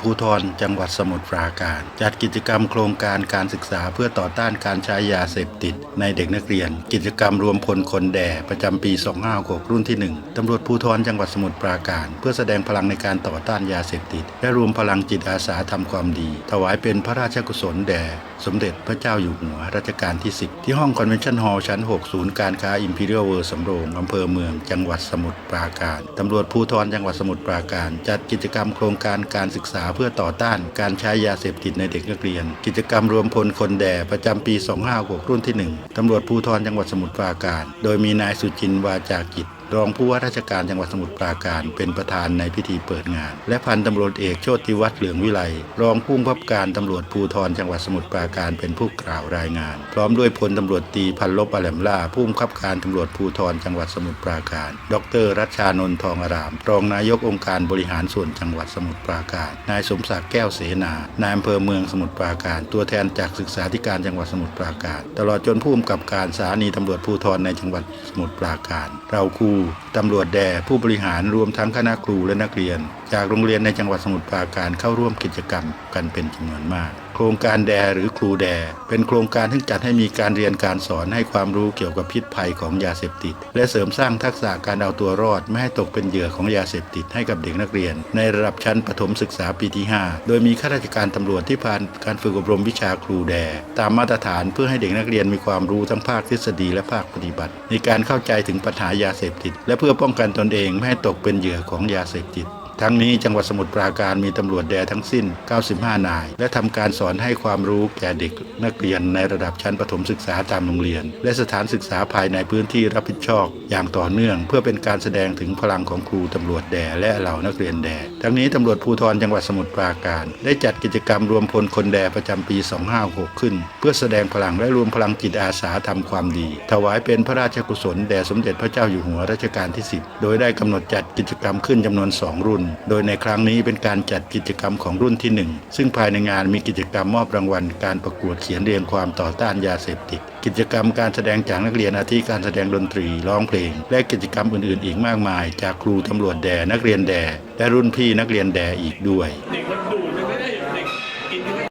ภูธรจังหวัดสมุทรปราการ จัดกิจกรรมโครงการการศึกษาเพื่อต่อต้านการใช้ยาเสพติด ในเด็กนักเรียน กิจกรรมรวมพลคนแด่ประจำปี 2566รุ่นที่ 1 ตำรวจภูธรจังหวัดสมุทรปราการ เพื่อแสดงพลังในการต่อต้านยาเสพติด และรวมพลังจิตอาสาทำความดี ถวายเป็นพระราชกุศลแด่สมเด็จพระเจ้าอยู่หัวรัชกาลที่ 10 ที่ห้องคอนเวนชั่นฮอลล์ชั้น 6 ศูนย์การค้าอิมพีเรียลเวิร์สำโรงอำเภอเมือง จังหวัดสมุทรปราการ ตำรวจภูธรจังหวัดสมุทรปราการ จัดกิจกรรมโครงการการศึกษาเพื่อต่อต้านการใช้ยาเสพติดในเด็กนักเรียน กิจกรรมรวมพลคนแด่ประจำปี 2566รุ่นที่ 1ตำรวจภูธรจังหวัดสมุทรปราการ โดยมีนายสุจินวาจากิจ รองผู้ว่าราชการจังหวัดสมุทรปราการเป็นประธานในพิธีเปิดงาน และพันตำรวจเอกโชติวัฒน์เหลืองวิไลรองผู้บังคับการตำรวจภูธรจังหวัดสมุทรปราการเป็นผู้กล่าวรายงาน พร้อมด้วยพลตำรวจตีพันลบอแหลมล่าผู้บังคับการตำรวจภูธรจังหวัดสมุทรปราการ ดร รัชชานนท์ทองอาราม รองนายกองค์การบริหารส่วนจังหวัดสมุทรปราการ นายสมศักดิ์แก้วเสนานายอำเภอเมืองสมุทรปราการ ตัวแทนจากศึกษาธิการจังหวัดสมุทรปราการ ตลอดจนผู้กำกับการสถานีตำรวจภูธรในจังหวัดสมุทรปราการ เราคูรูตำรวจแด่ผู้บริหารรวมทั้งคณะครูและนักเรียน จากโรงเรียนในจังหวัดสมุทรปราการเข้าร่วมกิจกรรมกันเป็นจำนวนมาก โครงการแดหรือครูแด เป็นโครงการที่จัดให้มีการเรียนการสอนให้ความรู้เกี่ยวกับพิษภัยของยาเสพติด และเสริมสร้างทักษะการเอาตัวรอด ไม่ให้ตกเป็นเหยื่อของยาเสพติดให้กับเด็กนักเรียน ในระดับชั้นประถมศึกษาปีที่ 5 โดยมีข้าราชการตำรวจที่ผ่านการฝึกอบรมวิชาครูแด ตามมาตรฐานเพื่อให้เด็กนักเรียนมีความรู้ทั้งภาคทฤษฎีและภาคปฏิบัติ ในการเข้าใจถึงปัญหายาเสพติด และเพื่อป้องกันตนเองไม่ให้ตกเป็นเหยื่อของยาเสพติด ทั้งนี้จังหวัดสมุทรปราการมีตำรวจแดทั้งสิ้น 95 นาย และทำการสอนให้ความรู้แก่เด็กนักเรียนในระดับชั้นประถมศึกษาตามโรงเรียน และสถานศึกษาภายในพื้นที่รับผิดชอบ อย่างต่อเนื่อง เพื่อเป็นการแสดงถึงพลังของครูตำรวจแดและเหล่านักเรียนแด ทั้งนี้ตำรวจภูธรจังหวัดสมุทรปราการ ได้จัดกิจกรรมรวมพลคนแดประจำปี 2566ขึ้น เพื่อแสดงพลังและรวมพลังจิตอาสาทำความดี ถวายเป็นพระราชกุศลแด่สมเด็จพระเจ้าอยู่หัวรัชกาลที่ 10 โดยได้กำหนดจัดกิจกรรมขึ้นจำนวน 2 รุ่นโดยในครั้งนี้เป็นการจัดกิจกรรมของรุ่นที่ 1 ซึ่งภายในงานมีกิจกรรมมอบรางวัล การประกวดเขียนเรียงความต่อต้านยาเสพติด กิจกรรมการแสดงจากนักเรียนอาทิการแสดงดนตรีร้องเพลง และกิจกรรมอื่นๆ อีกมากมาย จากครูตำรวจแด่นักเรียนแด่และรุ่นพี่นักเรียนแด่อีกด้วยเด็กมันดูดมันไม่ได้เด็กกินที่ไม่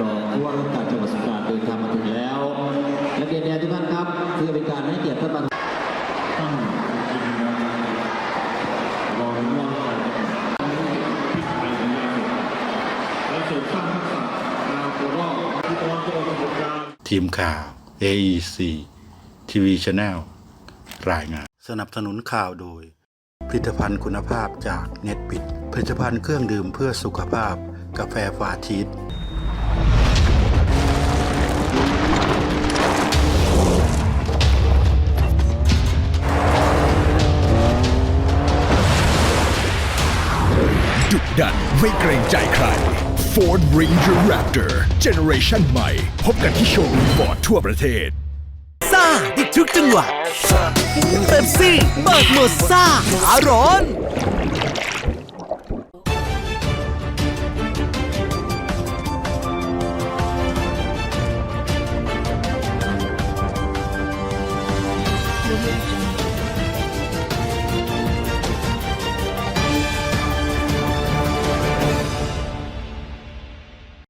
รองผู้ว่าราชการจังหวัดสมุทรราเดินทางมาถึงแล้วนักเรียนแนว พื่อเป็นการให้เกียรติท่านประธานท่านจริงๆนะรองผู้ว่าราชการพิจารณาและเสริมสร้างทักษะการเอาตัวรอดที่ตอนจัวัดสมุทรปราการทีมข่าว AEC TV Channel รายงาน สนับสนุนข่าวโดย ผลิตภัณฑ์คุณภาพจากเน็ตบิดผลิตภัณฑ์เครื่องดื่มเพื่อสุขภาพ กาแฟฟาชีส ดันไม่เกรงใจใคร Ford Ranger Raptor Generation ใหม่ พบกันที่โชว์รูมฟอร์ดทั่วประเทศซ่าในทุกจังหวะเป๊ปซี่เปิดโหมดซ่าอาร้อน